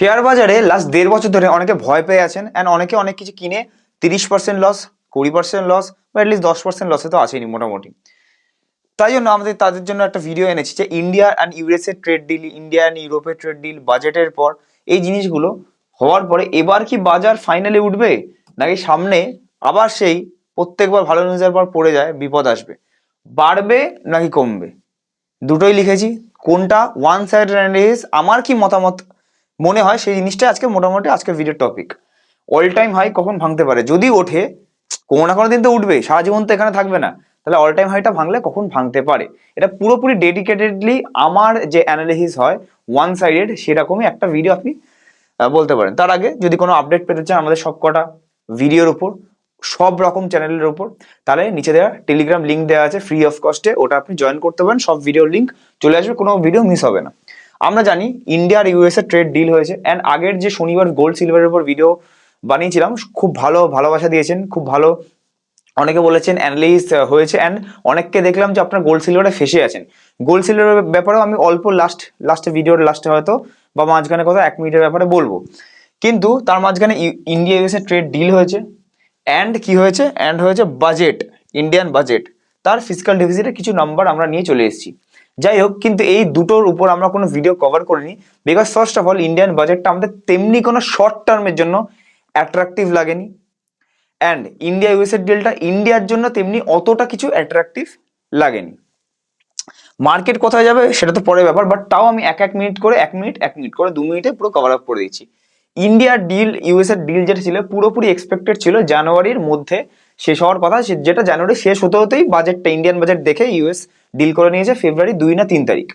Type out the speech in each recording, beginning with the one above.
Share বাজারে last দেড় বছর ধরে অনেকে ভয় পেয়ে আছেন অ্যান্ড অনেকে অনেক কিছু কিনে তিরিশ পার্সেন্ট লস কুড়ি পার্সেন্ট লস বা অ্যাটলিস্ট দশ পার্সেন্ট লসে তো আসেনি মোটামুটি। তাই জন্য আমাদের তাদের জন্য একটা ভিডিও এনেছি যে India and USA trade deal India and ইউরোপের ট্রেড ডিল বাজেটের পর এই জিনিসগুলো হওয়ার পরে এবার কি বাজার ফাইনালি উঠবে? নাকি সামনে আবার সেই প্রত্যেকবার ভালো নিউজের পর পড়ে যায়, বিপদ আসবে। বাড়বে নাকি কমবে? দুটোই লিখেছি। কোনটা? ওয়ান সাইড আমার কি মতামত? মনে হয় সেই জিনিসটা আজকে মোটামুটি আজকের video topic all time high কখন ভাঙতে পারে? যদি ওঠে, কোনো না কোনো দিন তো উঠবে সারা জীবন তো এখানে থাকবে না। তাহলে অল টাইম হাইটা ভাঙলে কখন ভাঙতে পারে? এটা পুরোপুরি ডেডিকেটেডলি আমার যে অ্যানালিসিস হয় ওয়ান সাইডেড সেরকমই একটা ভিডিও আপনি বলতে পারেন। তার আগে যদি কোনো আপডেট পেতে চান আমাদের সব কটা ভিডিওর উপর, সব রকম চ্যানেলের উপর, তাহলে নিচে দেওয়া টেলিগ্রাম লিঙ্ক দেওয়া আছে ফ্রি অফ কস্টে ওটা আপনি জয়েন করতে পারেন, সব ভিডিওর লিঙ্ক চলে আসবে, কোনো ভিডিও মিস হবে না। আমরা জানি ইন্ডিয়া আর ইউএসএ ট্রেড ডিল হয়েছে অ্যান্ড আগের যে শনিবার গোল্ড সিলভারের উপর ভিডিও বানিয়েছিলাম, খুব ভালো ভালোবাসা দিয়েছেন, খুব ভালো অনেকে বলেছেন অ্যানালিস হয়েছে অ্যান্ড অনেককে দেখলাম যে আপনার গোল্ড সিলভারে ফেসে আছেন। গোল্ড সিলভারের ব্যাপারেও আমি অল্প লাস্ট লাস্টে ভিডিওর লাস্টে হয়তো বা মাঝখানে কথা এক মিনিটের ব্যাপারে বলব। কিন্তু তার মাঝখানে ইন্ডিয়া ইউএসএ ট্রেড ডিল হয়েছে অ্যান্ড কি হয়েছে? অ্যান্ড হয়েছে বাজেট ইন্ডিয়ান বাজেট তার ফিজিক্যাল ডেফিসিটের কিছু নাম্বার আমরা নিয়ে চলে এসেছি। যাই হোক কিন্তু এই দুটোর উপর আমরা কোনো ভিডিও কভার করিনি because first of all Indian বাজেটটা আমাদের তেমনি কোনো শর্ট টার্মের জন্য অ্যাট্রাকটিভ লাগেনি। অ্যান্ড ইন্ডিয়া ইউএসএর ডিলটা ইন্ডিয়ার জন্য তেমনি অতটা কিছু অ্যাট্রাকটিভ লাগেনি। মার্কেট কোথায় যাবে সেটা তো পরের ব্যাপার বাট তাও আমি এক এক মিনিট করে, এক মিনিট এক মিনিট করে, দু মিনিটে পুরো কভার আপ করে দিচ্ছি ইন্ডিয়ার ডিল ইউএস এর ডিল যেটা ছিল, পুরোপুরি এক্সপেক্টেড ছিল জানুয়ারির মধ্যে শেষ হওয়ার কথা যেটা জানুয়ারি শেষ হতে হতেই বাজেটটা ইন্ডিয়ান বাজেট দেখে ইউএস ডিল করে নিয়েছে ফেব্রুয়ারি দুই না তিন তারিখ।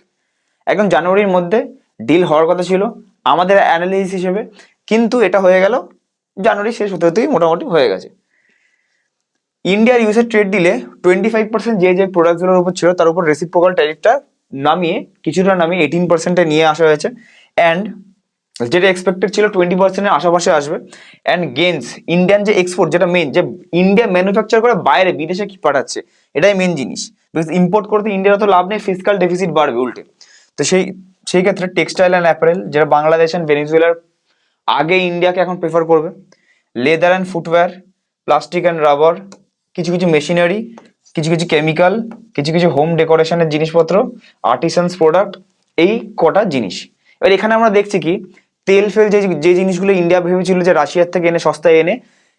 একদম জানুয়ারির মধ্যে ডিল হওয়ার কথা ছিল, আমাদের অ্যানালিসিস হিসেবে। কিন্তু এটা হয়ে গেল, জানুয়ারি শেষ হতে হতেই মোটামুটি হয়ে গেছে। ইন্ডিয়ার ইউএসএ ট্রেড ডিলে টোয়েন্টি ফাইভ পার্সেন্ট যে যে প্রোডাক্টগুলোর উপর ছিল, তার উপর রেসিপ্রোকাল ট্যারিফটা নামিয়ে, কিছুটা নামিয়ে এইটিন পার্সেন্টে নিয়ে আসা হয়েছে। অ্যান্ড যেটা এক্সপেক্টেড ছিল টোয়েন্টি পার্সেন্টের আশেপাশে আসবে। অ্যান্ড গেন্স ইন্ডিয়ান যে এক্সপোর্ট যেটা মেন যে ইন্ডিয়া ম্যানুফ্যাকচার করে বাইরে, বিদেশে কি পাঠাচ্ছে, এটাই মেন জিনিস। বিকজ ইম্পোর্ট করতে ইন্ডিয়ার তো লাভ নেই ফিজিক্যাল ডেফিসিট বাড়বে উল্টে। তো সেই সেই ক্ষেত্রে টেক্সটাইল অ্যান্ড অ্যাপারেল যেটা বাংলাদেশ অ্যান্ড ভেনিজুয়েলার আগে ইন্ডিয়াকে এখন প্রেফার করবে। Leather and footwear plastic and rubber কিছু কিছু মেশিনারি কিছু কিছু কেমিক্যাল কিছু কিছু হোম ডেকোরেশনের জিনিসপত্র আর্টিসানস প্রোডাক্ট এই কটা জিনিস। এবার এখানে আমরা দেখছি কি তেল ফেল যে যে জিনিসগুলো ইন্ডিয়া ভেবেছিল যে রাশিয়ার থেকে এনে সস্তায় এনে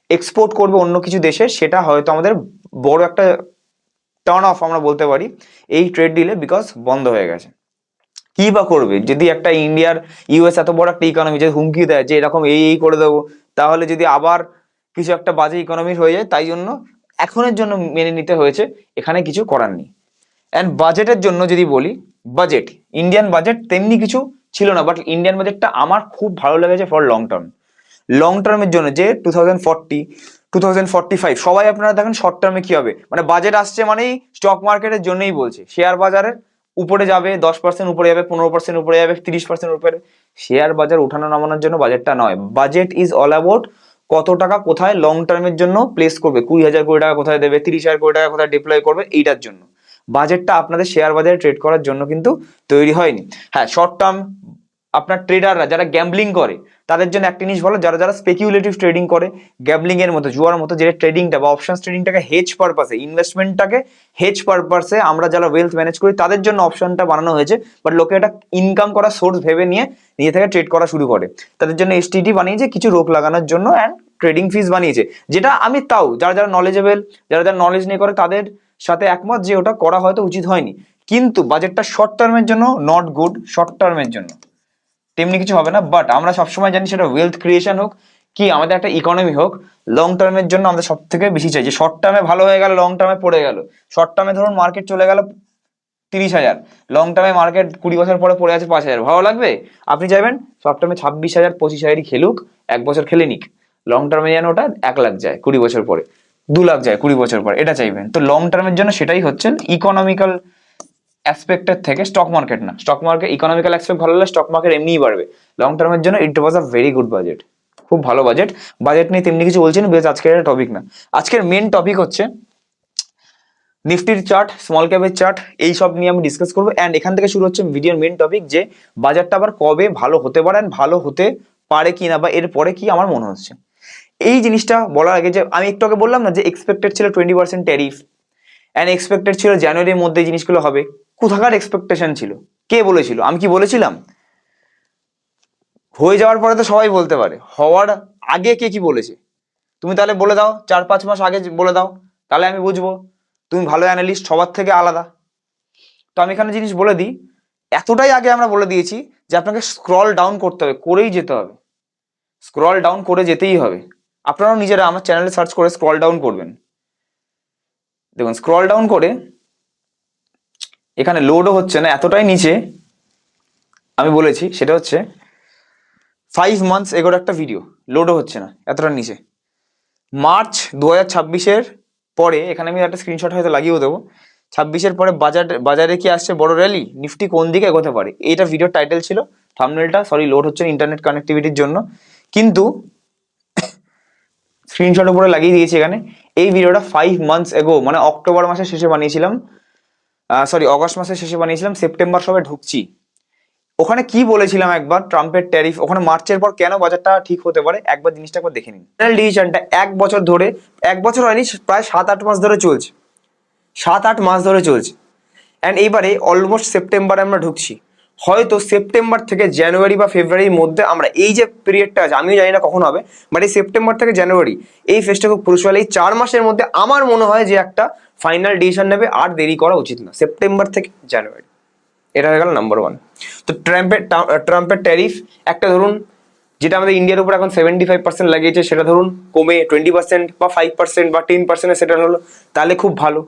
এক্সপোর্ট করবে অন্য কিছু দেশে, সেটা হয়তো আমাদের বড় একটা টার্ন অফ আমরা বলতে পারি এই ট্রেড ডিলে বিকজ বন্ধ হয়ে গেছে। কি বা করবে? যদি একটা ইন্ডিয়ার ইউএস এত বড় একটা ইকোনমি যদি হুমকি দেয় যে এরকম এই এই করে দেবো, তাহলে যদি আবার কিছু একটা বাজে ইকোনমির হয়ে যায়, তাই জন্য এখনের জন্য মেনে নিতে হয়েছে, এখানে কিছু করার নেই। অ্যান্ড বাজেটের জন্য যদি বলি বাজেট ইন্ডিয়ান বাজেট তেমনি কিছু ছিল না বাট ইন্ডিয়ান বাজেটটা আমার খুব ভালো লেগেছে ফর লং টার্ম লং টার্মের জন্য যে two thousand forty two thousand forty five সবাই আপনারা দেখেন শর্ট টার্মে কি হবে? মানে বাজেট আসছে মানেই স্টক মার্কেটের জন্যই বলছে। শেয়ার বাজারের উপরে যাবে, দশ পার্সেন্ট উপরে যাবে, পনেরো পার্সেন্ট উপরে যাবে, তিরিশ পার্সেন্ট উপরে শেয়ার বাজার উঠানো নামানোর জন্য বাজেটটা নয়। বাজেট ইজ অল অ্যাবাউট কত টাকা কোথায় লং টার্মের জন্য প্লেস করবে। কুড়ি হাজার কোটি টাকা কোথায় দেবে, তিরিশ হাজার কোটি টাকা কোথায় ডিপ্লয় করবে, এইটার জন্য। বাজেটটা আপনাদের শেয়ার বাজারে ট্রেড করার জন্য কিন্তু তৈরি হয়নি। হ্যাঁ শর্ট টার্ম আপনার ট্রেডাররা যারা গ্যাম্বলিং করে, তাদের জন্য একটা জিনিস ভালো যারা যারা স্পেকিউলেটিভ ট্রেডিং করে গ্যাম্বলিং এর মতো, জুয়ার মতো যেটা ট্রেডিংটা বা অপশনস ট্রেডিংটাকে হেজ পারপাসে ইনভেস্টমেন্টটাকে হেজ পারপাসে আমরা যারা ওয়েলথ ম্যানেজ করি, তাদের জন্য অপশনটা বানানো হয়েছে বাট লোকে এটা ইনকাম করার সোর্স ভেবে নিয়ে নিজে থেকে ট্রেড করা শুরু করে। তাদের জন্য এসটিডি বানিয়েছে, কিছু রোগ লাগানোর জন্য অ্যান্ড ট্রেডিং ফিস বানিয়েছে, যেটা আমি তাও, যারা যারা নলেজেবল যারা যারা নলেজ নিয়ে করে, তাদের সাথে একমত যে ওটা করা হয়তো উচিত হয়নি। কিন্তু বাজেটটা শর্ট টার্মের জন্য নট গুড শর্ট টার্মের জন্য। তেমনি কিছু হবে না বাট আমরা সবসময় জানি সেটা ওয়েলথ ক্রিয়েশন হোক কি আমাদের একটা ইকোনমি হোক লং টার্মের জন্য আমাদের সব থেকে বেশি চাই। যে শর্ট টার্মে ভালো হয়ে গেল লং টার্মে পড়ে গেল। শর্ট টার্মে ধরুন মার্কেট চলে গেল তিরিশ হাজার। লং টার্মে মার্কেট কুড়ি বছর পরে পড়ে আছে পাঁচ হাজার। ভালো লাগবে? আপনি চাইবেন শর্ট টার্মে ছাব্বিশ হাজার, পঁচিশ হাজারই খেলুক, এক বছর খেলে নিক। লং টার্মে যেন ওটা এক লাখ যায় কুড়ি বছর পরে। দু লাখ যায় কুড়ি বছর পর, এটা চাইবেন। তো লং টার্মের জন্য সেটাই হচ্ছে ইকোনমিক্যাল অ্যাসপেক্টের থেকে স্টক মার্কেট না। স্টক মার্কেট ইকোনমিক্যাল অ্যাসপেক্ট ভালো হলে স্টক মার্কেট এমনিই বাড়বে। লং টার্মের জন্য it was a very good budget খুব ভালো বাজেট বাজেট নিয়ে তেমনি কিছু বলছি না বিকজ আজকের এটা টপিক না। আজকের মেন টপিক হচ্ছে নিফটির চার্ট স্মল ক্যাপের চার্ট এই সব নিয়ে আমি ডিসকাস করব। অ্যান্ড এখান থেকে শুরু হচ্ছে ভিডিওর মেন টপিক যে বাজারটা আবার কবে ভালো হতে পারে and ভালো হতে পারে কি না বা এর পরে কি আমার মনে হচ্ছে। এই জিনিসটা বলার আগে যে আমি একটু আগে বললাম না যে এক্সপেক্টেড ছিল twenty percent tariff and expected ছিল জানুয়ারির মধ্যে জিনিসগুলো হবে। কোথাকার এক্সপেকটেশন ছিল? কে বলেছিল? আমি কি বলেছিলাম? হয়ে যাওয়ার পরে তো সবাই বলতে পারে। হওয়ার আগে কে কি বলেছে? তুমি তাহলে বলে দাও, চার পাঁচ মাস আগে বলে দাও, তাহলে আমি বুঝব। তুমি ভালো অ্যানালিস্ট সবার থেকে আলাদা। তো আমি এখানে জিনিস বলে দিই, এতটাই আগে আমরা বলে দিয়েছি যে আপনাকে স্ক্রল ডাউন করতে হবে, করেই যেতে হবে। স্ক্রল ডাউন করে যেতেই হবে। আপনারাও নিজেরা আমার চ্যানেলে সার্চ করে স্ক্রল ডাউন করবেন। দেখুন স্ক্রল ডাউন করে এখানে লোডও হচ্ছে না, এতটাই নিচে আমি বলেছি, সেটা হচ্ছে ফাইভ মান্থস এগোর একটা ভিডিও লোডও হচ্ছে না, এতটা নিচে। মার্চ দু হাজার ছাব্বিশের পরে, এখানে আমি একটা স্ক্রিনশট হয়তো লাগিয়েও দেবো, ছাব্বিশের পরে বাজার, বাজারে কি আসছে বড় র্যালি নিফটি কোন দিকে এগোতে পারে? এইটা ভিডিওর টাইটেল ছিল থামনেলটা সরি লোড হচ্ছে ইন্টারনেট কানেক্টিভিটির জন্য। কিন্তু স্ক্রিনশট উপরে লাগিয়ে দিয়েছি এখানে। এই ভিডিওটা ফাইভ মান্থস এগো মানে অক্টোবর মাসের শেষে বানিয়েছিলাম। সরি অগস্ট মাসের শেষে বানিয়েছিলাম সেপ্টেম্বর সবে ঢুকছি। ওখানে কি বলেছিলাম একবার? ট্রাম্পের ট্যারিফ ওখানে মার্চের পর কেন বাজারটা ঠিক হতে পারে? একবার জিনিসটা একবার দেখে নিন। ডিসিশনটা এক বছর ধরে, এক বছর হয়নি, প্রায় সাত আট মাস ধরে চলছে। সাত আট মাস ধরে চলছে। অ্যান্ড এইবারে অলমোস্ট সেপ্টেম্বরে আমরা ঢুকছি। হয়তো সেপ্টেম্বর থেকে জানুয়ারি বা ফেব্রুয়ারির মধ্যে আমরা, এই যে পিরিয়ডটা আছে, আমিও জানি না কখন হবে বাট এই সেপ্টেম্বর থেকে জানুয়ারি, এই ফেসটা খুব ক্রুশাল এই চার মাসের মধ্যে আমার মনে হয় যে একটা ফাইনাল ডিসিশন নেবে, আর দেরি করা উচিত না, সেপ্টেম্বর থেকে জানুয়ারি। এটা হয়ে গেল নাম্বার ওয়ান তো ট্রাম্পের ট্রাম্পের ট্যারিফ একটা ধরুন, যেটা আমাদের ইন্ডিয়ার উপর এখন সেভেন্টি ফাইভ পার্সেন্ট লাগিয়েছে, সেটা ধরুন কমে টোয়েন্টি পার্সেন্ট বা ফাইভ পার্সেন্ট বা টেন পার্সেন্টে সেটা হলো, তাহলে খুব ভালো।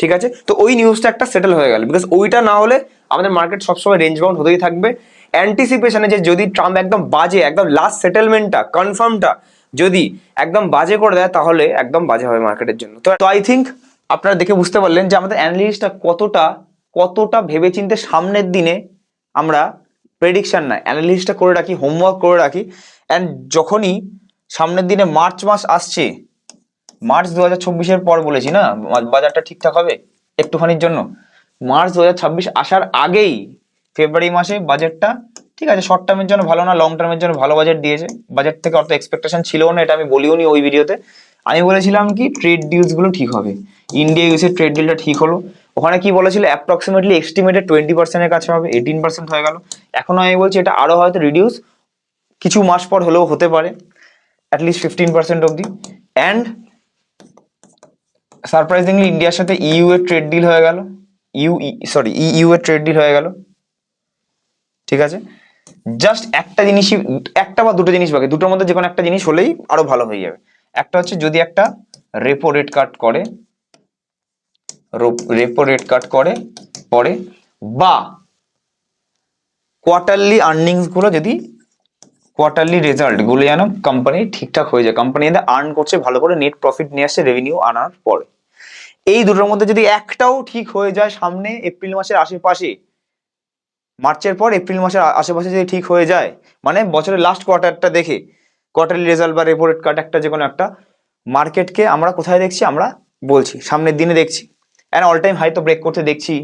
ঠিক আছে? তো ওই নিউজটা একটা সেটেল হয়ে গেল। বিকজ ওইটা না হলে আমাদের মার্কেট সবসময় রেঞ্জ বাউন্ড হতেই থাকবে। অ্যান্টিসিপেশনে যে যদি ট্রাম্প একদম বাজে, একদম লাস্ট সেটেলমেন্টটা কনফার্মটা যদি একদম বাজে করে দেয়, তাহলে একদম বাজে হবে মার্কেটের জন্য। তো আই থিঙ্ক আপনারা দেখে বুঝতে পারলেন যে আমাদের অ্যানালিস্টটা কতটা কতটা ভেবেচিন্তে সামনের দিনে আমরা প্রেডিকশান না অ্যানালিস্টটা করে রাখি হোমওয়ার্ক করে রাখি। অ্যান্ড যখনই সামনের দিনে মার্চ মাস আসছে মার্চ দু হাজার চব্বিশের পর বলেছি না? বাজারটা ঠিকঠাক হবে একটুখানির জন্য? মার্চ দু হাজার ছাব্বিশ আসার আগেই ফেব্রুয়ারি মাসে বাজেটটা ঠিক আছে শর্ট টার্মের জন্য ভালো না লং টার্মের জন্য ভালো বাজেট দিয়েছে। বাজেট থেকে অত এক্সপেকটেশন ছিল না, এটা আমি বলিও নি ওই ভিডিওতে। আমি বলেছিলাম কি ট্রেড ডিলসগুলো ঠিক হবে। ইন্ডিয়া ইউসের ট্রেড ডিলটা ঠিক হলো। ওখানে কি বলেছিল? অ্যাপ্রক্সিমেটলি এস্টিমেটেড টোয়েন্টি পার্সেন্টের কাছে হবে এইটিন পার্সেন্ট হয়ে গেল। এখনও আমি বলছি, এটা আরও হয়তো রিডিউস কিছু মাস পর হলেও হতে পারে অ্যাটলিস্ট ফিফটিন পার্সেন্ট অবধি। অ্যান্ড সারপ্রাইজিংলি ইন্ডিয়ার সাথে ইউ এর ট্রেড ডিল হয়ে গেল। ইউ সরি ইউ এর ট্রেড ডিল হয়ে গেল। ঠিক আছে? জাস্ট একটা জিনিসই, একটা বা দুটো জিনিস বাকি। দুটোর মধ্যে যে কোনো একটা জিনিস হলেই আরও ভালো হয়ে যাবে। একটা হচ্ছে যদি একটা রেপো রেট কাট করে রেপো রেট কাট করে, পরে, বা কোয়ার্টারলি আর্নিংসগুলো যদি কোয়ার্টারলি রেজাল্টগুলো যেন কোম্পানি ঠিকঠাক হয়ে যায়। কোম্পানি আর্ন করছে, ভালো করে নেট প্রফিট নিয়ে আসছে রেভিনিউ আনার পরে। এই দুটোর মধ্যে যদি একটাও ঠিক হয়ে যায় সামনে এপ্রিল মাসের আশেপাশে মার্চের পর এপ্রিল মাসের আশেপাশে যদি ঠিক হয়ে যায় মানে বছরের লাস্ট কোয়ার্টারটা দেখে কোয়ার্টারলি রেজাল্ট বা রেপোরেট কার্ড একটা যে কোনো একটা মার্কেটকে আমরা কোথায় দেখছি? আমরা বলছি, সামনের দিনে দেখছি। অ্যান্ড অল টাইম হাই তো ব্রেক করতে দেখছি।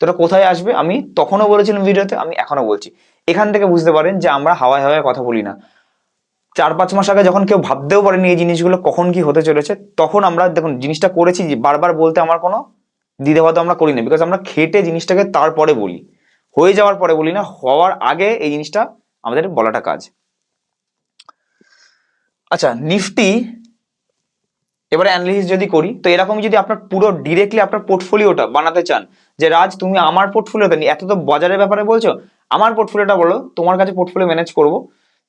তোরা কোথায় আসবে? আমি তখনও বলেছিলাম ভিডিওতে আমি এখনও বলছি। এখান থেকে বুঝতে পারেন যে আমরা হাওয়ায় হাওয়ায় কথা বলি না। চার পাঁচ মাস আগে যখন কেউ ভাবতেও পারেনি এই জিনিসগুলো কখন কি হতে চলেছে, তখন আমরা দেখুন জিনিসটা করেছি বারবার বলতে আমার কোনো দ্বিধাবোধ আমরা করি না বিকজ আমরা খেটে জিনিসটাকে তারপরে বলি। হয়ে যাওয়ার পরে বলি না, হওয়ার আগে এই জিনিসটা আমাদের বলাটা কাজ। আচ্ছা নিফটি, এবারে অ্যানালিসিস যদি করি, তো এরকম যদি আপনার পুরো ডিরেক্টলি আপনার পোর্টফোলিওটা বানাতে চান, যে রাজ তুমি আমার পোর্টফোলিওটা নিয়ে এত তো বাজারের ব্যাপারে বলছো আমার পোর্টফোলিওটা বলো, তোমার কাছে পোর্টফোলিও ম্যানেজ করব,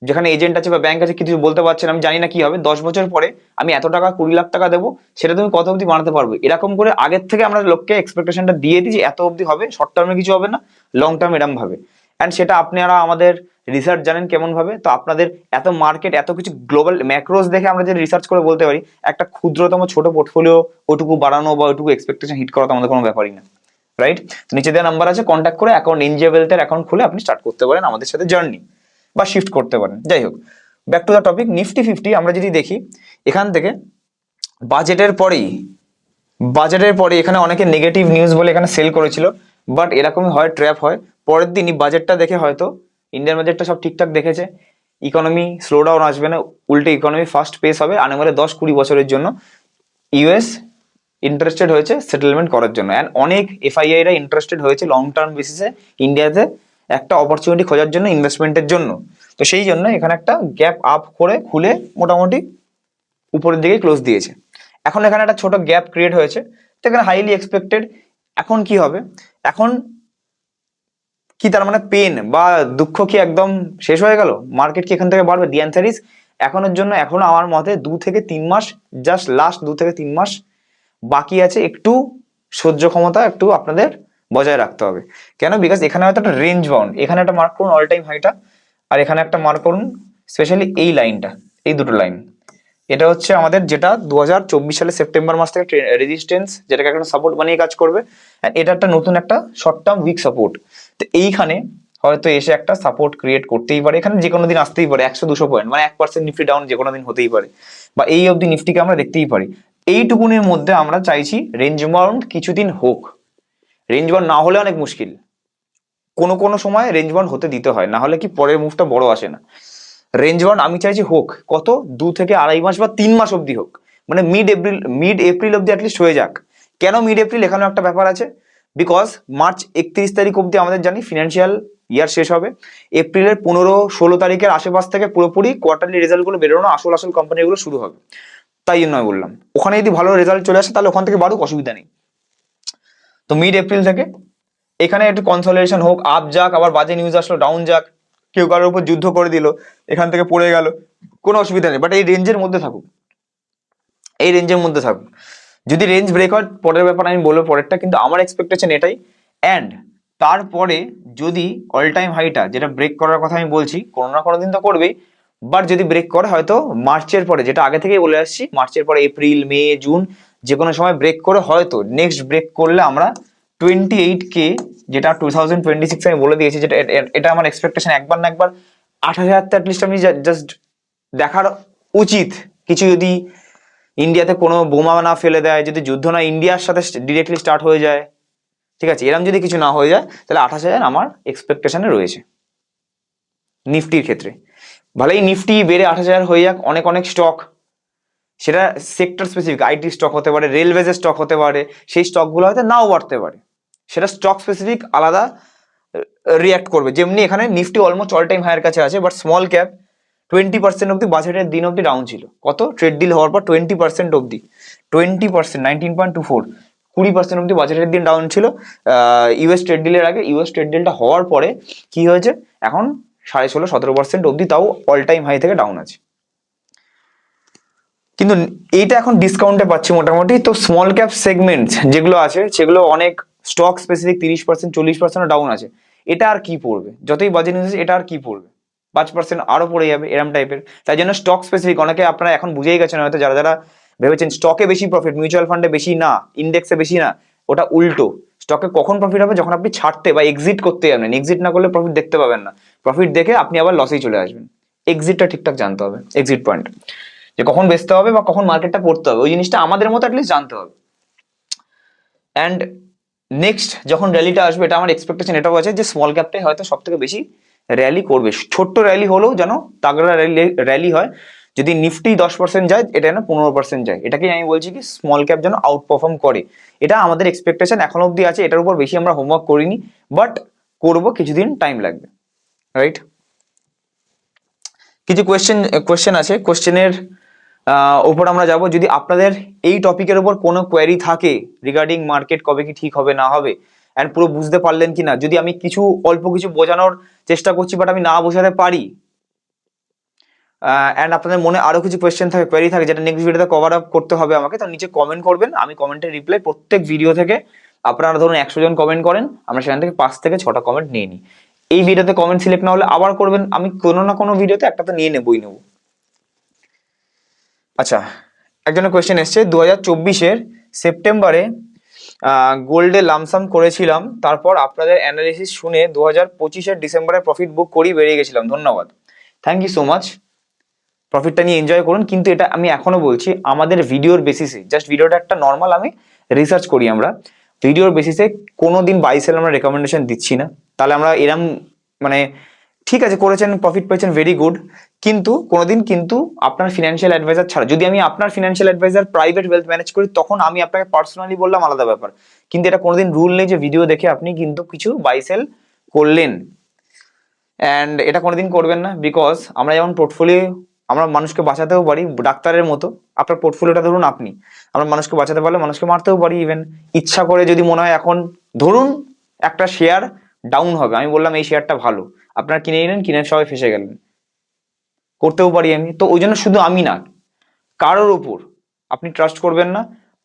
যেখানে এজেন্ট আছে বা ব্যাংক আছে কিছু বলতে পারছেন আমি জানি না কি হবে, দশ বছর পরে আমি এত টাকা, কুড়ি লাখ টাকা দেবো, সেটা তুমি কত অবধি বানাতে পারবে? এরকম করে আগের থেকে আমরা লোককে এক্সপেকটেশনটা দিয়ে দিই যে এত অবধি হবে শর্ট টার্মে কিছু হবে না লং টার্ম এরম ভাবে। অ্যান্ড সেটা আপনারা আমাদের রিসার্চ জানেন কেমন ভাবে। তো আপনাদের এত মার্কেট এত কিছু গ্লোবাল ম্যাক্রোস দেখে আমরা যে রিসার্চ করে বলতে পারি, একটা ক্ষুদ্রতম ছোট পোর্টফোলিও ওটুকু বাড়ানো বা ওটুকু এক্সপেকটেশন হিট করা তো আমাদের কোনো ব্যাপারই না। রাইট নিচে দেওয়া নাম্বার আছে কন্ট্যাক্ট করে অ্যাকাউন্ট ওয়েলথের অ্যাকাউন্ট খুলে আপনি স্টার্ট করতে পারেন আমাদের সাথে জার্নি বা শিফট করতে পারেন। যাই হোক back to the topic Nifty fifty আমরা যদি দেখি, এখান থেকে বাজেটের পরেই বাজেটের পরে এখানে অনেকে নেগেটিভ নিউজ বলে এখানে সেল করেছিল বাট এরকমই হয় ট্র্যাপ হয়। পরের দিনই বাজেটটা দেখে হয়তো ইন্ডিয়ান বাজেটটা সব ঠিকঠাক দেখেছে। ইকোনমি স্লো ডাউন আসবে না, উল্টে ইকোনমি ফার্স্ট পেস হবে। আনেমারে দশ কুড়ি বছরের জন্য ইউএস ইন্টারেস্টেড হয়েছে সেটেলমেন্ট করার জন্য। অ্যান্ড অনেক এফআইআইরা ইন্টারেস্টেড হয়েছে লং টার্ম বেসিসে ইন্ডিয়াতে একটা অপরচুনিটি খোঁজার জন্য ইনভেস্টমেন্টের জন্য। তো সেই জন্য এখানে একটা গ্যাপ আপ করে খুলে মোটামুটি উপরের দিকে ক্লোজ দিয়েছে। এখন এখানে একটা ছোট গ্যাপ ক্রিয়েট হয়েছে। তো এখানে হাইলি এক্সপেক্টেড এখন কি হবে? এখন কি তার মানে পেন বা দুঃখ কি একদম শেষ হয়ে গেল? মার্কেট কি এখান থেকে বাড়বে? দি অ্যান্সার এখনের জন্য এখনও আমার মতে দু থেকে তিন মাস জাস্ট লাস্ট দু থেকে তিন মাস বাকি আছে একটু সহ্য ক্ষমতা, একটু আপনাদের বজায় রাখতে হবে। কেন? বিকজ এখানে হয়তো একটা রেঞ্জ বাউন্ড এখানে একটা মার্ক করুন অল টাইম হাইটা আর এখানে একটা মার্ক করুন স্পেশালি এই লাইনটা এই দুটো লাইন এটা হচ্ছে আমাদের যেটা দু সালের সেপ্টেম্বর মাস থেকে রেজিস্ট্যান্স যেটাকে একটা সাপোর্ট বানিয়ে কাজ করবে এটা একটা নতুন একটা শর্ট টার্ম উইক সাপোর্ট তো এইখানে হয়তো এসে একটা সাপোর্ট ক্রিয়েট করতেই পারে, এখানে যে কোনো দিন আসতেই পারে, একশো দুশো পয়েন্ট মানে এক পার্সেন্ট নিফটি ডাউন যে কোনো দিন হতেই পারে। বা এই অবধি নিফটিকে আমরা দেখতেই পারি। এইটুকুনির মধ্যে আমরা চাইছি রেঞ্জ বাউন্ড কিছুদিন হোক। রেঞ্জ বাউন্ড না হলে অনেক মুশকিল। কোনো কোনো সময় রেঞ্জ বাউন্ড হতে দিতে হয়, না হলে কি পরের মুভটা বড় আসে না। রেঞ্জ বাউন্ড আমি চাইছি হোক, কত? দু থেকে আড়াই মাস বা তিন মাস অবধি হোক। মানে মিড এপ্রিল মিড এপ্রিল অবধি অ্যাটলিস্ট হয়ে যাক। কেন মিড এপ্রিল এখানেও একটা ব্যাপার আছে। বিকজ মার্চ একত্রিশ তারিখ অবধি আমাদের জানি ফিনান্সিয়াল ইয়ার শেষ হবে। এপ্রিলের পনেরো, ষোলো তারিখের আশেপাশ থেকে পুরোপুরি কোয়ার্টারলি রেজাল্টগুলো বেরোনো, আসল আসল কোম্পানিগুলো শুরু হবে। তাই জন্য আমি বললাম। ওখানে যদি ভালো রেজাল্ট চলে আসে, তাহলে ওখান থেকে বাড়ুক, অসুবিধা নেই। তো মিড এপ্রিল থেকে, এখানে একটু কনসোলিডেশন হোক আপ যাক, আবার বাজে নিউজ আসলো ডাউন যাক, কেউ কারোর উপর যুদ্ধ করে দিল, এখান থেকে পড়ে গেল, কোনো অসুবিধা নেই। বাট এই রেঞ্জের মধ্যে থাকুক। এই রেঞ্জের মধ্যে থাকুক। যদি রেঞ্জ ব্রেক হয়, পরের ব্যাপার আমি বলব, পরেরটা কিন্তু আমার এক্সপেকটেশন এটাই। অ্যান্ড তারপরে যদি অল টাইম হাইটা যেটা ব্রেক করার কথা আমি বলছি, কোনো না কোনো দিন তো করবেই। বাট যদি ব্রেক করে, হয়তো মার্চের পরে, যেটা আগে থেকেই বলে আসছি, মার্চের পরে এপ্রিল, মে, জুন যে কোনো সময় ব্রেক করে, হয়তো নেক্সট ব্রেক করলে আমরা টোয়েন্টি এইট কে যেটা টু থাউজেন্ড টোয়েন্টি সিক্স আমি বলে দিয়েছি, যেটা এটা আমার এক্সপেকটেশন একবার না একবার আট হাজার অ্যাটলিস্ট আমি জাস্ট দেখার উচিত। কিছু যদি ইন্ডিয়াতে কোনো বোমা না ফেলে দেয়, যদি যুদ্ধ না ইন্ডিয়ার সাথে ডিরেক্টলি স্টার্ট হয়ে যায়, ঠিক আছে? এরকম যদি কিছু না হয়ে যায়, তাহলে আঠাশ হাজার আমার এক্সপেকটেশনে রয়েছে। নিফটির ক্ষেত্রে। ভালোই নিফটি বেড়ে আট হাজার হয়ে যাক, অনেক অনেক স্টক সেটা সেক্টর স্পেসিফিক আইটি স্টক হতে পারে রেলওয়েজের স্টক হতে পারে, সেই স্টকগুলো হয়তো নাও বাড়তে পারে। সেটা স্টক স্পেসিফিক আলাদা রিয়াক্ট করবে। যেমনি এখানে Nifty almost all time higher কাছে আছে but small cap twenty percent অব্দি বাজেটের দিন অব্দি ডাউন ছিল। কত? ট্রেড ডিল হওয়ার পর টোয়েন্টি পার্সেন্ট অব্দি twenty percent nineteen point two four কুড়ি পার্সেন্ট অব্দি বাজেটের দিন ডাউন ছিল। ইউএস ট্রেড ডিলের আগে ইউএস ট্রেড ডিলটা হওয়ার পরে কি হয়েছে? এখন সাড়ে ষোলো, সতেরো পার্সেন্ট অব্দি তাও অল টাইম হাই থেকে ডাউন আছে। কিন্তু এইটা এখন ডিসকাউন্টে পাচ্ছি মোটামুটি। তো স্মল ক্যাপ সেগমেন্ট যেগুলো আছে, সেগুলো অনেক স্টক স্পেসিফিক তিরিশ পার্সেন্ট চল্লিশ পার্সেন্ট ডাউন আছে। এটা আর কি পড়বে? যতই বাজে নিউজ এটা আর কি পড়বে? পাঁচ পার্সেন্ট আরও পড়ে যাবে, এরম টাইপের তাই জন্য স্টক স্পেসিফিক অনেকে আপনারা এখন বুঝেই গেছেন হয়তো, যারা যারা ভেবেছেন স্টকে বেশি প্রফিট মিউচুয়াল ফান্ডে বেশি না ইন্ডেক্সে বেশি না, ওটা উল্টো। স্টকে কখন প্রফিট হবে? যখন আপনি ছাড়তে বা এক্সিট করতে যাবেন। এক্সিট না করলে প্রফিট দেখতে পাবেন না। প্রফিট দেখে আপনি আবার লসেই চলে আসবেন। এক্সিটটা ঠিকঠাক জানতে হবে। এক্সিট পয়েন্ট যে কখন বেচতে হবে বা কখন মার্কেটটা পড়তে হবে, ওই জিনিসটা আমাদের মতো অ্যাটলিস্ট জানতে হবে। অ্যান্ড নেক্সট যখন র্যালিটা আসবে, এটা আমার এক্সপেকটেশন এটাও আছে যে স্মল ক্যাপটাই হয়তো সব থেকে বেশি র্যালি করবে। ছোট্ট র্যালি হলেও যেন তাগড়া র্যালি র্যালি হয়। যদি নিফটি দশ পার্সেন্ট যায়, এটা যেন পনেরো পার্সেন্ট যায়। এটাকেই আমি বলছি কি স্মল ক্যাপ যেন আউট পারফর্ম করে। এটা আমাদের এক্সপেকটেশন এখন অবধি আছে, এটার উপর বেশি আমরা হোমওয়ার্ক করিনি বাট করব, কিছুদিন টাইম লাগবে। রাইট কিছু কোয়েশ্চেন কোয়েশ্চেন আছে। কোয়েশ্চেনের ওপর আমরা যাব। যদি আপনাদের এই টপিকের উপর কোনো কোয়ারি থাকে রিগার্ডিং মার্কেট কবে কি ঠিক হবে, না হবে অ্যান্ড পুরো বুঝতে পারলেন কি না যদি আমি কিছু, অল্প কিছু বোঝানোর চেষ্টা করছি বাট আমি না বোঝাতে পারি অ্যান্ড আপনাদের মনে আরও কিছু কোয়েশ্চেন থাকে কোয়ারি থাকে, যেটা নেক্সট ভিডিওতে কভার আপ করতে হবে আমাকে, তো নিচে কমেন্ট করবেন। আমি কমেন্টের রিপ্লাই প্রত্যেক ভিডিও থেকে আপনারা ধরুন একশো জন কমেন্ট করেন, আমরা সেখান থেকে পাঁচ থেকে ছটা কমেন্ট নিয়ে নিই। এই ভিডিওতে কমেন্ট সিলেক্ট না হলে আবার করবেন। আমি কোনো না কোনো ভিডিওতে একটা তো নিয়ে নেবই নেব। আচ্ছা একজনের কোয়েশ্চেন এসছে দু হাজার চব্বিশের সেপ্টেম্বরে গোল্ডে লামসাম করেছিলাম, তারপর আপনাদের অ্যানালিসিস শুনে দু হাজার পঁচিশের ডিসেম্বরে প্রফিট বুক করি বেরিয়ে গেছিলাম। ধন্যবাদ। থ্যাংক ইউ সো মাচ প্রফিটটা নিয়ে এনজয় করুন, কিন্তু এটা আমি এখনও বলছি, আমাদের ভিডিওর বেসিসে জাস্ট ভিডিওটা একটা নর্মাল আমি রিসার্চ করি আমরা। ভিডিওর বেসিসে কোনো দিন বাই সেল আমরা রেকমেন্ডেশন দিচ্ছি না। তাহলে আমরা এরম মানে ঠিক আছে, করেছেন প্রফিট পেয়েছেন ভেরি গুড কিন্তু কোনোদিন কিন্তু আপনার ফিনান্সিয়াল অ্যাডভাইজার ছাড়া, যদি আমি আপনার financial adviser private wealth manage করি, তখন আমি আপনাকে পার্সোনালি বললাম আলাদা ব্যাপার। কিন্তু এটা কোনোদিন রুল নেই যে ভিডিও দেখে আপনি কিন্তু কিছু বাই সেল করলেন। অ্যান্ড এটা কোনোদিন করবেন না বিকজ আমরা যেমন পোর্টফোলিও আমরা মানুষকে বাঁচাতেও পারি, ডাক্তারের মতো, আপনার পোর্টফোলিওটা ধরুন আপনি, আমরা মানুষকে বাঁচাতে পারলে মানুষকে মারতেও পারি ইভেন ইচ্ছা করে যদি মনে হয় এখন, ধরুন একটা শেয়ার ডাউন হবে। আমি বললাম এই শেয়ারটা ভালো। আপনারা কিনে নিলেন, কিনে সবাই ফেসে গেলেন। করতেও পারি আমি। তো ওই জন্য শুধু আমি না, কারোর উপর আপনি ট্রাস্ট করবেন না।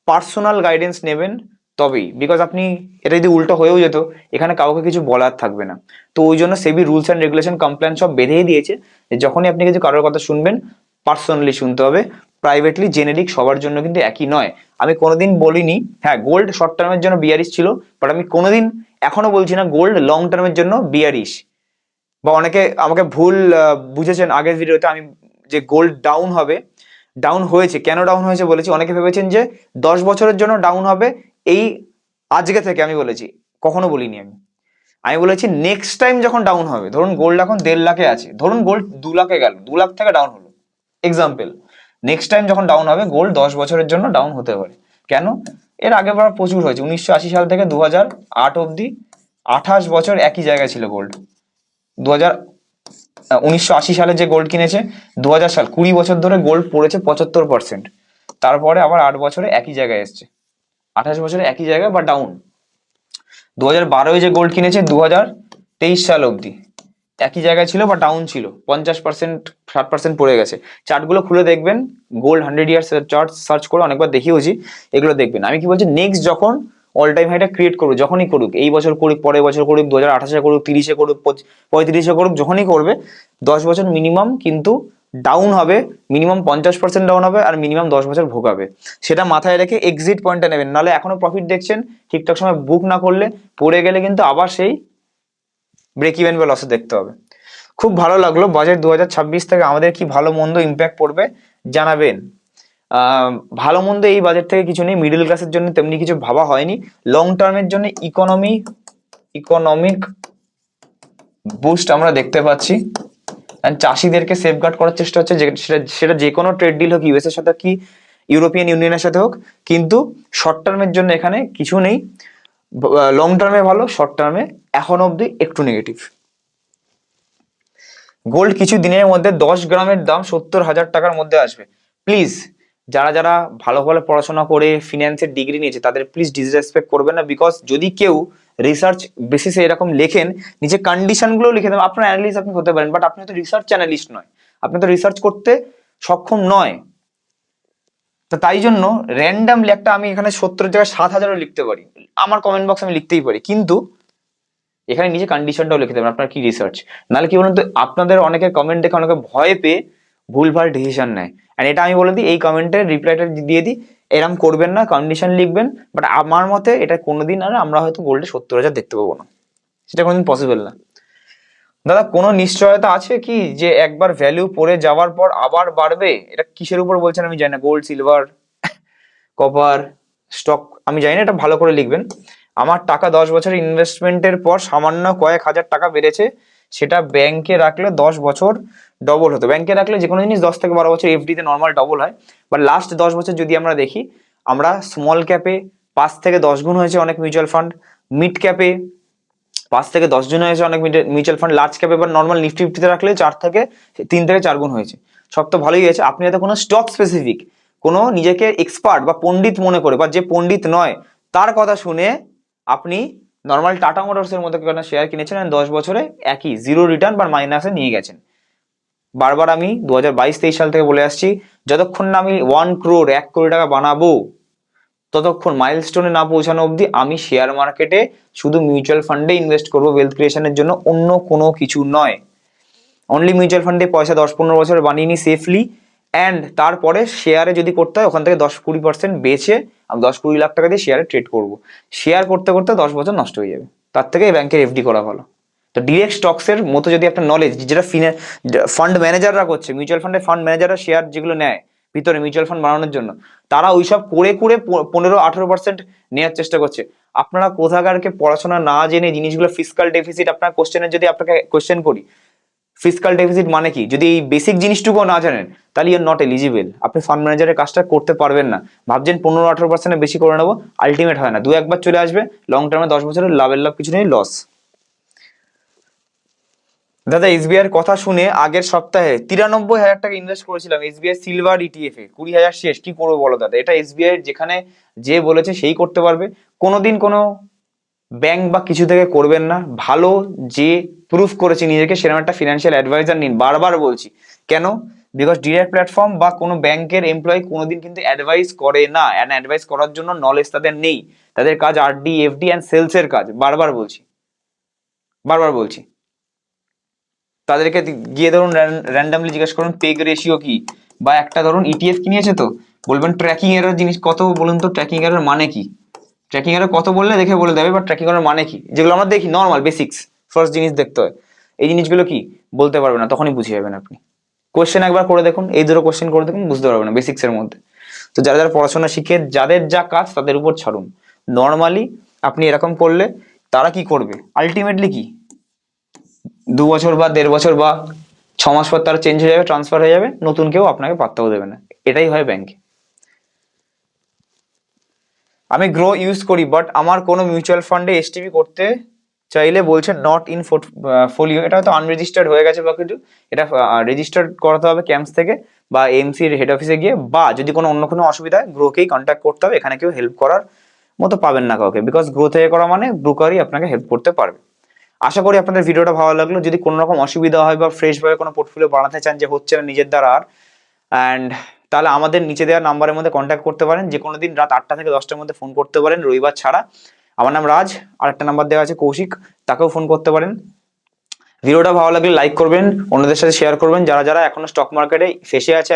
পার্সোনাল গাইডেন্স নেবেন তবেই। বিকজ আপনি, এটা যদি উল্টো হয়েও যেত, এখানে কাউকে কিছু বলার থাকবে না। তো ওই জন্য SEBI rules and regulation complain সব বেঁধেই দিয়েছে যে যখনই আপনি কিছু কারোর কথা শুনবেন পার্সোনালি শুনতে হবে। প্রাইভেটলি জেনেরিক সবার জন্য কিন্তু একই নয়। আমি কোনোদিন বলিনি হ্যাঁ গোল্ড শর্ট টার্মের জন্য বিয়ারিশ ছিল বাট আমি কোনোদিন এখনও বলছি না গোল্ড লং টার্মের জন্য বিয়ারিশ বা অনেকে আমাকে ভুল বুঝেছেন আগের ভিডিওতে আমি যে গোল্ড ডাউন হবে ডাউন হয়েছে। কেন ডাউন হয়েছে বলেছি? অনেকে ভেবেছেন যে দশ বছরের জন্য ডাউন হবে, এই আজকে থেকে আমি বলেছি। কখনো বলিনি আমি। আমি বলেছি নেক্সট টাইম যখন ডাউন হবে, ধরুন গোল্ড এখন দেড় লাখে আছে, ধরুন গোল্ড দু লাখে গেল, দু লাখ থেকে ডাউন হলো। এক্সাম্পল নেক্সট টাইম যখন ডাউন হবে গোল্ড দশ বছরের জন্য ডাউন হতে পারে। কেন? এর আগে বার প্রচুর হয়েছে। উনিশশো আশি সাল থেকে দু হাজার আট অব্দি আঠাশ বছর একই জায়গায় ছিল গোল্ড দু হাজার উনিশশো আশি সালে যে গোল্ড কিনেছে দু হাজার সাল, কুড়ি বছর ধরে গোল্ড পড়েছে পঁচাত্তর পার্সেন্ট তারপরে আবার আট বছরে একই জায়গায় এসছে। আঠাশ বছরে একই জায়গায় বা ডাউন দু হাজার বারোয় যে গোল্ড কিনেছে দু হাজার তেইশ সাল অবধি। একই জায়গায় ছিল বা ডাউন ছিল, পঞ্চাশ পার্সেন্ট ষাট পার্সেন্ট পড়ে গেছে। চার্টগুলো খুলে দেখবেন gold hundred years chart search করে অনেকবার দেখিয়েছি এগুলো দেখবেন। আমি কি বলছি নেক্সট যখন অল টাইম হাইটা ক্রিয়েট করুক যখনই করুক, এই বছর করুক, পরের বছর করুক, দু হাজার আঠাশে করুক, তিরিশে করুক পঁয়ত্রিশে করুক, যখনই করবে, দশ বছর মিনিমাম কিন্তু ডাউন হবে মিনিমাম পঞ্চাশ পার্সেন্ট ডাউন হবে আর মিনিমাম দশ বছর ভোগাবে। সেটা মাথায় রেখে এক্সিট পয়েন্টটা নেবেন। নাহলে এখনও প্রফিট দেখছেন ঠিকঠাক সময় বুক না করলে, পড়ে গেলে কিন্তু আবার সেই ব্রেক ইভেন বা লসে দেখতে হবে। খুব ভালো লাগল। বাজেট দু হাজার ছাব্বিশ থেকে আমাদের কি ভালো মন্দ ইম্প্যাক্ট পড়বে জানাবেন। ভালো মন্দ এই বাজেট থেকে কিছু নেই। মিডিল ক্লাসের জন্য তেমনি কিছু ভাবা হয়নি। লং টার্মের জন্য ইকোনমি ইকোনমিক বুস্ট আমরা দেখতে পাচ্ছি। চাষিদেরকে সেফগার্ড করার চেষ্টা হচ্ছে সেটা সেটা যে কোনো ট্রেড ডিল হোক ইউএস এর সাথে কি ইউরোপিয়ান ইউনিয়নের সাথে হোক। কিন্তু শর্ট টার্মের জন্য এখানে কিছু নেই। লং টার্মে ভালো শর্ট টার্মে এখন অবধি একটু নেগেটিভ গোল্ড কিছু দিনের মধ্যে দশ গ্রামের দাম সত্তর হাজার টাকার মধ্যে আসবে। প্লিজ যারা যারা ভালো ভালো পড়াশোনা করে ফিনান্সের ডিগ্রি নিয়েছে, তাদের প্লিজ ডিসরেসপেক্ট করবেন না বিকজ যদি কেউ রিসার্চ বেসিসে এরকম লেখেন, নিজে কন্ডিশনগুলো লিখে দেবেন। আপনার অ্যানালিস্ট আপনি হতে পারেন বাট আপনি তো রিসার্চ অ্যানালিস্ট নয়। আপনি তো রিসার্চ করতে সক্ষম নয়। তো তাই জন্য র্যান্ডামলি একটা আমি এখানে সত্তর জায়গায় সাত হাজারও লিখতে পারি। আমার কমেন্ট বক্স আমি লিখতেই পারি। কিন্তু এখানে নিজে কন্ডিশনটাও লিখে দেবেন, আপনার কি রিসার্চ নাহলে কি বলুন তো, আপনাদের অনেকে কমেন্ট দেখে অনেকে ভয় পেয়ে ভুলভাল ডিসিশন নেয়। আর এটা আমি বলে দিই, এই কমেন্টের রিপ্লাইটা দিয়ে দিই, এরম করবেন না কন্ডিশন লিখবেন বাট আমার মতে এটা কোনোদিন আর আমরা হয়তো গোল্ডে সত্তর হাজার দেখতে পাবো না। সেটা কোনোদিন পসিবল না। দাদা, কোনো নিশ্চয়তা আছে কি যে একবার ভ্যালু পড়ে যাওয়ার পর আবার বাড়বে? এটা কিসের উপর বলছেন আমি জানি না গোল্ড সিলভার কপার স্টক আমি জানি না, এটা ভালো করে লিখবেন। আমার টাকা দশ বছরের ইনভেস্টমেন্টের পর সামান্য কয়েক হাজার টাকা বেড়েছে, সেটা ব্যাংকে রাখলে দশ বছর ডবল হতো। ব্যাংকে রাখলে যে কোনো জিনিস দশ থেকে বারো বছর এফডিতে নর্মাল ডবল হয়। বা লাস্ট দশ বছর যদি আমরা দেখি, আমরা স্মল ক্যাপে পাঁচ থেকে দশ গুণ হয়েছে অনেক মিউচুয়াল ফান্ড মিড ক্যাপে পাঁচ থেকে দশ জন হয়েছে অনেক মিউচুয়াল ফান্ড লার্জ ক্যাপে বা নর্মাল নিফটি ফিফটিতে রাখলে চার থেকে তিন থেকে চার গুণ হয়েছে। সব তো ভালোই হয়েছে। আপনি হয়তো কোনো স্টক স্পেসিফিক কোনো নিজেকে এক্সপার্ট বা পণ্ডিত মনে করে বা যে পণ্ডিত নয়, তার কথা শুনে আপনি নর্মাল টাটা মোটরসের মধ্যে কোনো শেয়ার কিনেছেন দশ বছরে একই জিরো রিটার্ন বা মাইনাসে নিয়ে গেছেন। বারবার আমি দু হাজার বাইশ, তেইশ সাল থেকে বলে আসছি, যতক্ষণ না আমি ওয়ান ক্রোর এক কোটি টাকা বানাবো, ততক্ষণ মাইলস্টোনে না পৌঁছানো অবধি আমি শেয়ার মার্কেটে শুধু মিউচুয়াল ফান্ডে ইনভেস্ট করব ওয়েলথ ক্রিয়েশনের জন্য, অন্য কোনো কিছু নয়। অনলি মিউচুয়াল ফান্ডে পয়সা দশ পনেরো বছর বানিয়ে নিই সেফলি অ্যান্ড তারপরে শেয়ারে যদি করতে হয়, ওখান থেকে দশ কুড়ি পার্সেন্ট বেচে আমি দশ কুড়ি লাখ টাকা দিয়ে শেয়ারে ট্রেড করব। শেয়ার করতে করতে দশ বছর নষ্ট হয়ে যাবে। তার থেকে এই ব্যাংকের এফডি করা ভালো। তো ডিরেক্ট স্টকসের মতো যদি একটা নলেজ যেটা ফিনে ফান্ড ম্যানেজাররা করছে মিউচুয়াল ফান্ডের ফান্ড ম্যানেজাররা শেয়ার যেগুলো নেয়, ভিতরে মিউচুয়াল ফান্ড বানানোর জন্য, তারা ওইসব করে করে পনেরো আঠেরো পার্সেন্ট নেওয়ার চেষ্টা করছে। আপনারা কোথাকারকে পড়াশোনা না জেনে জিনিসগুলো ফিজিক্যাল ডেফিসিট আপনার কোশ্চেনের যদি আপনাকে কোশ্চেন করি ফিজিক্যাল ডেফিসিট মানে কি? যদি এই বেসিক জিনিসটুকুও না জানেন, তাহলে ইউর নট এলিজিবল আপনি ফান্ড ম্যানেজারের কাজটা করতে পারবেন না। ভাবছেন পনেরো আঠারো পার্সেন্টের বেশি করে নেব আলটিমেট হয় না। দু একবার চলে আসবে লং টার্মে দশ বছরের লাভের লাভ কিছু নেই লস দাদা এসবিআই কথা শুনে আগের সপ্তাহে তিরানব্বই হাজার টাকা ইনভেস্ট করেছিলাম এসবিআই সিলভার ইটিএফ এ। কুড়ি হাজার শেষ, কি করব বলো দাদা? এটা এসবিআই যেখানে যে বলেছে সেই করতে পারবে। কোনোদিন কোনো ব্যাংক বা কিছু থেকে করবেন না। ভালো যে প্রুফ করেছি, নিজেকে সেরকম একটা ফিনান্সিয়াল অ্যাডভাইজার নিন। বারবার বলছি। কেন? বিকজ ডিরেক্ট প্ল্যাটফর্ম বা কোনো ব্যাংকের এমপ্লয়ি কোনোদিন কিন্তু অ্যাডভাইস করে না। অ্যান্ড অ্যাডভাইস করার জন্য নলেজ তাদের নেই। তাদের কাজ আরডি এফডি অ্যান্ড সেলসের কাজ। বারবার বলছি। বারবার বলছি। তাদেরকে গিয়ে ধরুন র্যান্ডামলি জিজ্ঞেস করুন পেগ রেশিও কি? বা একটা ধরুন ইটিএফ কিনেছে তো? বলবেন ট্র্যাকিং এর জিনিস কত বলুন তো? ট্র্যাকিং এর মানে কি? ট্র্যাকিং এর কত বললে দেখে বলে দেবে বা ট্র্যাকিং এর মানে কি? যেগুলো আমরা দেখি নর্মাল বেসিক্স ফার্স্ট জিনিস দেখতে হয়। এই জিনিসগুলো কি? বলতে পারবে না, তখনই বুঝে যাবেন আপনি। কোয়েশ্চেন একবার করে দেখুন, এই দুটো কোশ্চেন করে দেখুন, বুঝতে পারবেন না বেসিক্স এর মধ্যে। তো যারা যারা পড়াশোনা শিখে, যাদের যা কাজ তাদের উপর ছাড়ুন। নর্মালি আপনি এরকম করলে তারা কি করবে? আলটিমেটলি কি? দু বছর বা দেড় বছর বা ছ মাস পর তারা চেঞ্জ হয়ে যাবে ট্রান্সফার হয়ে যাবে, নতুন কেউ আপনাকে পাত্তাও দেবে না। এটাই হয় ব্যাংকে আমি গ্রো ইউজ করি বাট আমার কোনো মিউচুয়াল ফান্ডে এসটিপি করতে চাইলে বলছে নট ইন ফোলিও এটা হয়তো আনরেজিস্টার্ড হয়ে গেছে বা কিছু। এটা রেজিস্টার্ড করাতে হবে ক্যাম্পস থেকে বা এমসির হেড অফিসে গিয়ে বা যদি কোনো অন্য কোনো অসুবিধা হয় গ্রোকেই কন্ট্যাক্ট করতে হবে। এখানে কেউ হেল্প করার মতো পাবেন না কাউকে বিকজ গ্রো থেকে করা মানে ব্রোকারই আপনাকে হেল্প করতে পারবে। আশা করি আপনাদের ভিডিওটা ভালো লাগল। যদি কোনো রকম অসুবিধা হয় বা ফ্রেশ ভাবে কোনো পোর্টফোলিও বানাতে চান যে হচ্ছে না নিজের দ্বারা আর অ্যান্ড তাহলে আমাদের নিচে দেওয়া নাম্বারের মধ্যে কন্ট্যাক্ট করতে পারেন। যে কোনো দিন রাত আটটা থেকে দশটার মধ্যে ফোন করতে পারেন। রবিবার ছাড়া আমার নাম রাজ আর একটা নাম্বার দেওয়া আছে কৌশিক, তাকেও ফোন করতে পারেন। ভিডিওটা ভালো লাগলে লাইক করবেন, অন্যদের সাথে শেয়ার করবেন। যারা যারা এখনও স্টক মার্কেটে ফেসে আছে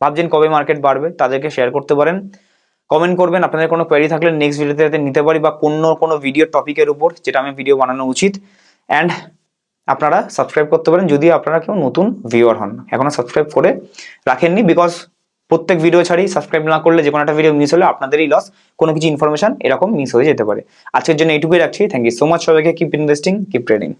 ভাবছেন কবে মার্কেট বাড়বে, তাদেরকে শেয়ার করতে পারেন। কমেন্ট করবেন, আপনাদের কোনো কোয়েরি থাকলে নেক্সট ভিডিওতে যাতে নিতে পারি বা কোনো কোনো ভিডিও টপিকের উপর, যেটা আমি ভিডিও বানানো উচিত। অ্যান্ড আপনারা সাবস্ক্রাইব করতে পারেন, যদি আপনারা কেউ নতুন ভিউয়ার হন। এখনও সাবস্ক্রাইব করে রাখেননি বিকজ প্রত্যেক ভিডিও ছাড়ি সাবস্ক্রাইব না করলে যে কোনো একটা ভিডিও মিস হলে আপনাদেরই লস কোনো কিছু ইনফরমেশন এরকম মিস হয়ে যেতে পারে। আজকের জন্য এইটুকুই রাখছি। থ্যাংক ইউ সো মাচ সবাইকে। Keep investing keep trading